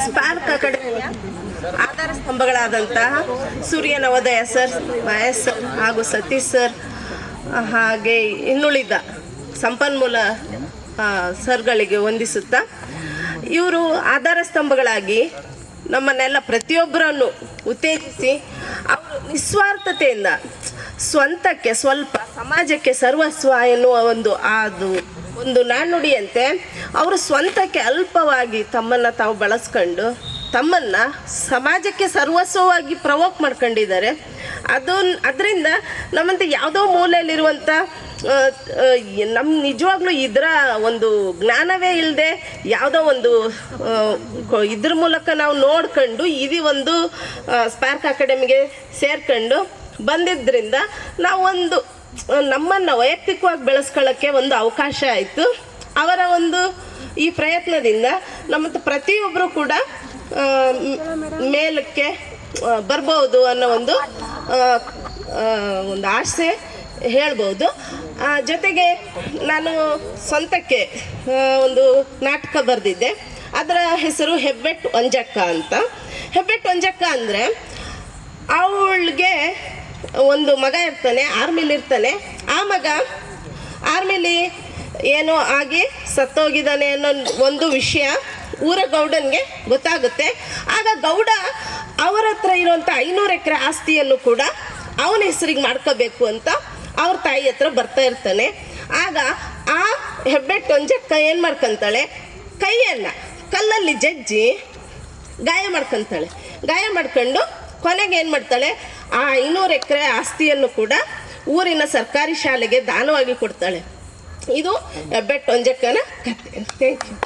Spark ಅಕಾಡೆಮಿಯ ಆಧಾರ ಸ್ತಂಭಗಳಾದಂತಹ ಸೂರ್ಯ ನವೋದಯ ಸರ್, ಮಹೇಶ್ ಸರ್ ಹಾಗೂ ಸತೀಶ್ ಸರ್ ಹಾಗೆ ಇನ್ನುಳಿದ ಸಂಪನ್ಮೂಲ ಸರ್ಗಳಿಗೆ ವಂದಿಸುತ್ತಾ, ಇವರು ಆಧಾರ ಸ್ತಂಭಗಳಾಗಿ ನಮ್ಮನ್ನೆಲ್ಲ ಪ್ರತಿಯೊಬ್ಬರನ್ನು ಉತ್ತೇಜಿಸಿ ಅವರು ನಿಸ್ವಾರ್ಥತೆಯಿಂದ ಸ್ವಂತಕ್ಕೆ ಸ್ವಲ್ಪ ಸಮಾಜಕ್ಕೆ ಸರ್ವಸ್ವ ಎನ್ನುವ ಒಂದು ಅದು ಒಂದು ನಾಣ್ಣುಡಿಯಂತೆ ಅವರು ಸ್ವಂತಕ್ಕೆ ಅಲ್ಪವಾಗಿ ತಮ್ಮನ್ನು ತಾವು ಬಳಸ್ಕೊಂಡು, ತಮ್ಮನ್ನು ಸಮಾಜಕ್ಕೆ ಸರ್ವಸ್ವವಾಗಿ ಪ್ರವೋಕ್ ಮಾಡ್ಕೊಂಡಿದ್ದಾರೆ. ಅದು ಅದರಿಂದ ನಮ್ಮಂತೆ ಯಾವುದೋ ಮೂಲೆಯಲ್ಲಿರುವಂಥ ನಮ್ಮ ನಿಜವಾಗ್ಲೂ ಇದರ ಒಂದು ಜ್ಞಾನವೇ ಇಲ್ಲದೆ ಯಾವುದೋ ಒಂದು ಇದ್ರ ಮೂಲಕ ನಾವು ನೋಡ್ಕೊಂಡು, ಇದು ಒಂದು ಸ್ಪಾರ್ಕ್ ಅಕಾಡೆಮಿಗೆ ಸೇರ್ಕೊಂಡು ಬಂದಿದ್ದರಿಂದ ನಾವು ಒಂದು, ನಮ್ಮನ್ನು ವೈಯಕ್ತಿಕವಾಗಿ ಬೆಳೆಸ್ಕೊಳ್ಳೋಕ್ಕೆ ಒಂದು ಅವಕಾಶ ಆಯಿತು. ಅವರ ಒಂದು ಈ ಪ್ರಯತ್ನದಿಂದ ನಮ್ಮ ಪ್ರತಿಯೊಬ್ಬರು ಕೂಡ ಮೇಲಕ್ಕೆ ಬರ್ಬೋದು ಅನ್ನೋ ಒಂದು ಒಂದು ಆಸೆ ಹೇಳ್ಬೋದು. ಜೊತೆಗೆ ನಾನು ಸ್ವಂತಕ್ಕೆ ಒಂದು ನಾಟಕ ಬರೆದಿದ್ದೆ. ಅದರ ಹೆಸರು ಹೆಬ್ಬೆಟ್ ಒಂಜಕ್ಕ ಅಂತ. ಹೆಬ್ಬೆಟ್ಟು ಒಂಜಕ್ಕ ಅಂದರೆ ಅವಳಿಗೆ ಒಂದು ಮಗ ಇರ್ತಾನೆ, ಆರ್ಮಿಲಿ ಇರ್ತಾನೆ. ಆ ಮಗ ಆರ್ಮಿಲಿ ಏನೋ ಆಗಿ ಸತ್ತೋಗಿದ್ದಾನೆ ಅನ್ನೋ ಒಂದು ವಿಷಯ ಊರ ಗೌಡನಿಗೆ ಗೊತ್ತಾಗುತ್ತೆ. ಆಗ ಗೌಡ ಅವರ ಹತ್ರ ಇರುವಂಥ ಐನೂರು ಎಕರೆ ಆಸ್ತಿಯನ್ನು ಕೂಡ ಅವನ ಹೆಸರಿಗೆ ಮಾಡ್ಕೋಬೇಕು ಅಂತ ಅವ್ರ ತಾಯಿ ಹತ್ರ ಬರ್ತಾ ಇರ್ತಾನೆ. ಆಗ ಆ ಹೆಬ್ಬೆಟ್ಟು ಕೈ ಏನು ಮಾಡ್ಕೊಂತಾಳೆ? ಕೈಯನ್ನು ಕಲ್ಲಲ್ಲಿ ಜಜ್ಜಿ ಗಾಯ ಮಾಡ್ಕೊಂತಾಳೆ. ಗಾಯ ಮಾಡ್ಕೊಂಡು ಕೊನೆಗೆ ಏನು ಮಾಡ್ತಾಳೆ? ಆ ಐನೂರು ಎಕರೆ ಆಸ್ತಿಯನ್ನು ಕೂಡ ಊರಿನ ಸರ್ಕಾರಿ ಶಾಲೆಗೆ ದಾನವಾಗಿ ಕೊಡ್ತಾಳೆ. ಇದು ಬೆಟ್ ಒಂಜಕ್ಕನ ಕತೆ ಥ್ಯಾಂಕ್ ಯು